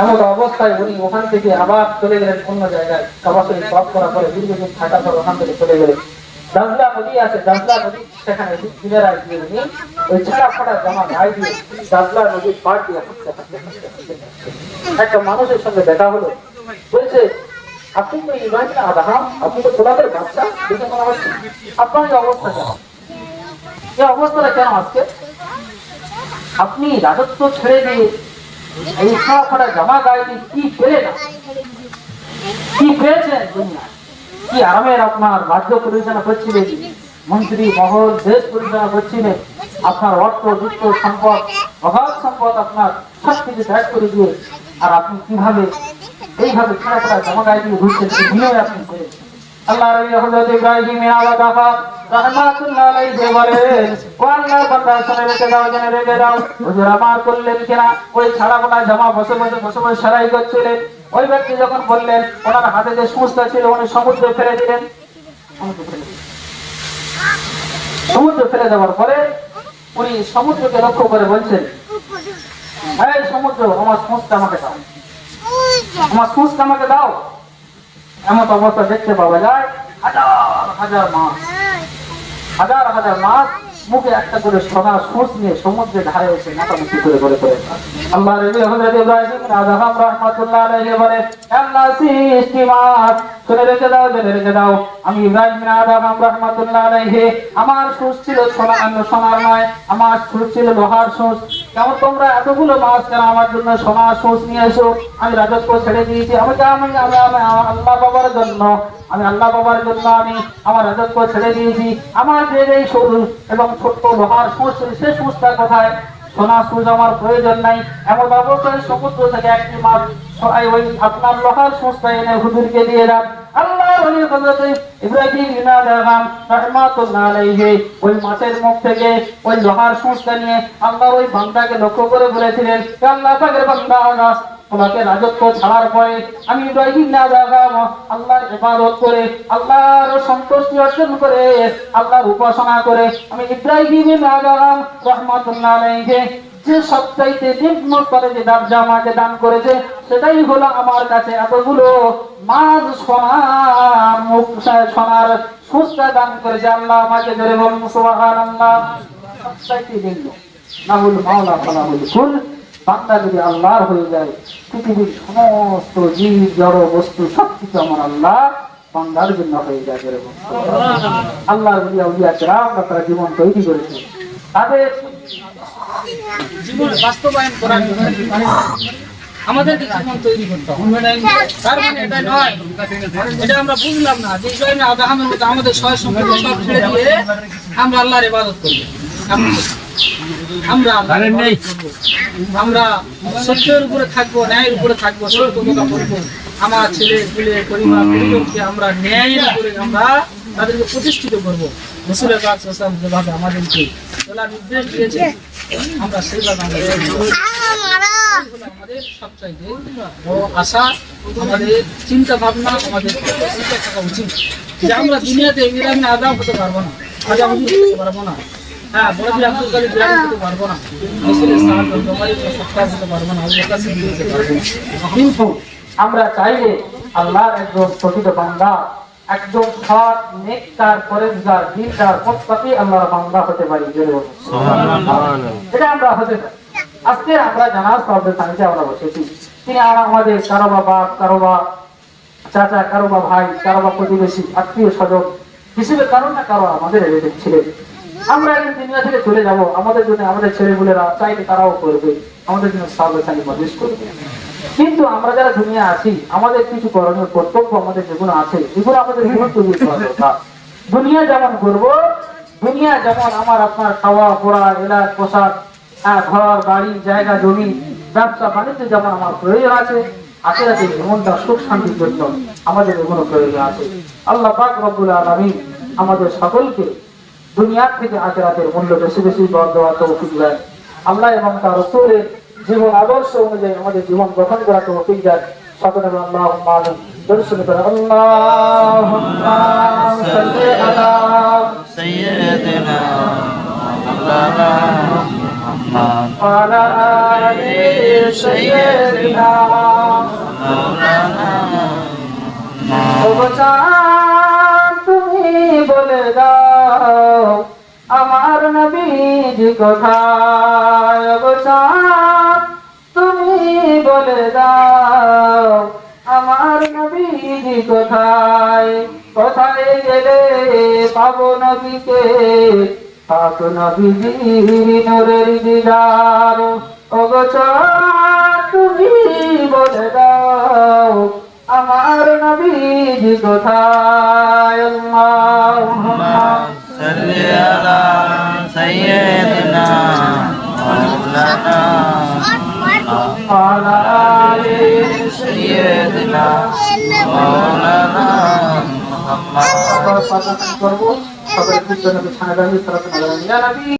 এমন অবস্থায় উনি ওখান থেকে আবার চলে গেলেন অন্য জায়গায়। কাবা শরীফ সব করার পরে দীর্ঘদিন থাকার পর ওখান থেকে চলে গেলেন। দাজলা নদী আছে দাজলা নদী সেখানে কিনারায় গিয়ে উনি ওই ছেঁড়া ফাটা জামা গায়ে দিয়ে দাজলা নদীর পাড় দিয়ে একটা মানুষের সঙ্গে দেখা হলো। বলছে, আপনি তো ইব্রাহিম না আদাহাম, আপনি তো তোমাদের বাচ্চা আপনার এই অবস্থা কেন এই অবস্থাটা কেন আজকে? আপনি রাজত্ব ছেড়ে দিয়ে এই ফাটা জামা গায়ে দিয়ে কি পেলেন কি পেয়েছেন দুনিয়ায়? কি আরামের আপনার রাজ্য পরিচালনা করছিলেন? মন্ত্রী, মহল, দেশ পরিচালনা করছিলেন? আপনার অর্থ যুক্ত সম্পদ অগাধ সম্পদ আপনার সব কিছু ত্যাগ করে দিয়ে আর আপনি কীভাবে, এইভাবে ছেড়া জমা গায়ে দিয়ে ঘুরছেন? আপনি করেছেন। আল্লাহ রবি হযরত ইব্রাহিম আলাদা রেখে দাও করলেন কিনা? ওই ছাড়া জামা বসে বসে বসে বসে ওই যখন ওনার হাতে ছিল, উনি সমুদ্রে ফেলে দেওয়ার পরে উনি সমুদ্রকে লক্ষ্য করে বলছেন সমুদ্র, আমার সুস্থ আমাকে দাও। আমার সুস্থ আমাকে দাও। এমন অবস্থা দেখতে পাওয়া যায় হাজার হাজার মাছ হাজার হাজার মাছ মুখে একটা করে সোনা সোচ নিয়ে সমুদ্রের ধারে এসে নাটামুটি করে করে বলে মাছ রেখে দাও রেখে দাও। আমি আমার সুচ ছিল সোনা, সোনার নয় আমার সুচ ছিল লোহার সুচ। কেমন তোমরা এতগুলো মাছ কেন আমার জন্য সোনা সোচ নিয়ে এসো? আমি রাজত্ব ছেড়ে দিয়েছি। আমাকে আমি আমি আল্লাহ বাবার জন্য আমি আল্লাহ বাবার জন্য আমি আমার রাজত্ব ছেড়ে দিয়েছি। আমার যে এই সরু এবং ছোট্ট লোহার সুচ সে সুচটা কোথায় সোনা সুচ আমার প্রয়োজন নাই। এমন অবস্থায় সমুদ্র থেকে একটি মাছ ওই আপনার লোহার সুচটা এনে হুজুরকে দিয়ে দেন আল্লাহ ওলি হযরত ইব্রাহিম আদম রাহমাতুল্লাহ আলাইহি ওই মাছের মুখ থেকে ওই লোহার সুচটা নিয়ে আল্লাহ ওই বান্দাকে লক্ষ্য করে বলেছিলেন আল্লাহ পাকের বান্দা, তোমাকে রাজত্ব ছাড়ার পরে আমি ইব্রাহিম না যাগাম আল্লাহর ইবাদত করে, আল্লাহর সন্তুষ্টি অর্জন করে, আল্লাহর উপাসনা করে আমি ইব্রাহিম না যাগাম রহমাতুল্লাহ আলাইহি যে সবচাইতে নিম্ন করে যে দাবজা আমাকে দান করেছে, সেটাই হলো আমার কাছে এতগুলো মাছ সোনার, মুখ সোনার সুস্থা দান করেছে। আল্লাহ আমাকে ধরে বলুন, সুবহানাল্লাহ। সবচাইতে নিম্ন না হল মাওলা ফালা হল ফুল। বান্দা যদি আল্লাহর হয়ে যায়, পৃথিবীর সমস্ত জীব, জড়, বস্তু, সবকিছু আমার আল্লাহ বান্দার জন্য হয়ে যায় আল্লাহর উলিয়া উলিয়া কেরাম, তারা জীবন তৈরি করেছে। তাদের জীবন বাস্তবায়ন করার জন্য আমাদেরকে জীবন তৈরি করতে হবে। তার মানে এটা নয় এটা আমরা বুঝলাম না যে ইব্রাহিম আদাহামের মতো আমাদের সম্পর্ক সব ছেড়ে দিয়ে আমরা আল্লাহর ইবাদত করব। আমরা সত্যের উপরে থাকব ন্যায়ের উপরে থাকব সত্য কথা বলব আমার ছেলে পুলে পরিবার পরিজনকে আমরা ন্যায়ের উপরে আমরা তাদেরকে প্রতিষ্ঠিত করব। রসুলের কাজ যেভাবে আমাদেরকে চলার নির্দেশ দিয়েছে আমরা সেইভাবে আমাদের সবচাইতে বড় আশা আমাদের চিন্তা ভাবনা আমাদের চিন্তা থাকা উচিত। যে আমরা দুনিয়াতে ইরানি আদাম হতে পারব না হতে পারব না। হ্যাঁ না। রসুলের সাহায্য হতে পারব না কিন্তু আমরা চাইলে আল্লাহর একজন প্রকৃত বান্দা সৎ নেককার পরেজগার দিনদার প্রত্যেকে আল্লাহর বান্দা হতে পারি জোরে বলুন। এটা আমরা হতে পারি। আজকে আমরা জানার শব্দের সাথে আমরা বসেছি। তিনি আর আমাদের কারও বা বাপ কারও বা চাচা কারও বা ভাই কারও বা প্রতিবেশী আত্মীয় স্বজন হিসেবে কারও না কারও আমাদের রিলেটেড ছিলেন আমরা এই দুনিয়া থেকে চলে যাব। আমাদের জন্য আমাদের ছেলেগুলেরা চাইলে তারাও করবে। আমাদের জন্য সাবধানী প্রবেশ করবে কিন্তু আমরা যারা দুনিয়া আছি, আমাদের কিছু করণীয়, কর্তব্য আমাদের যেগুলো আছে, এগুলো আমাদের গুরুত্ব করা দরকার। দুনিয়া যেমন করব দুনিয়া যেমন আমার, আপনার খাওয়া, পড়া এলাচ পোশাক ঘর, বাড়ি, জায়গা, জমি, ব্যবসা, বাণিজ্য যেমন আমার প্রয়োজন আছে আখেরাতে জীবনটা সুখ শান্তির জন্য আমাদের এগুলো প্রয়োজন আছে। আল্লাহ পাক রব্বুল আলামিন আমাদের সকলকে দুনিয়ার থেকে আখেরাতের মূল্য বেশি বেশি দর দেওয়া তৌফিক দেয় আল্লাহ এবং তার রসুলের জীবন আদর্শ অনুযায়ী আমাদের জীবন গঠন করা তো হতেই যায় সকলের আল্লাহ মালুম দর্শন করে আল্লাহ তুমি বলে দাও, আমার নবীজি কোথায় বলে দাও। আমার নবীজি কোথায়? কোথায় গেলে পাবো নবীকে? পাক নবীজির নূরের দিদার। ও তুমি বলে দাও, আমার নবীজি কোথায়? আল্লাহুম্মা সাল্লি আলা মাওলানা আমরা সকলে খুব জন্য ছাড়া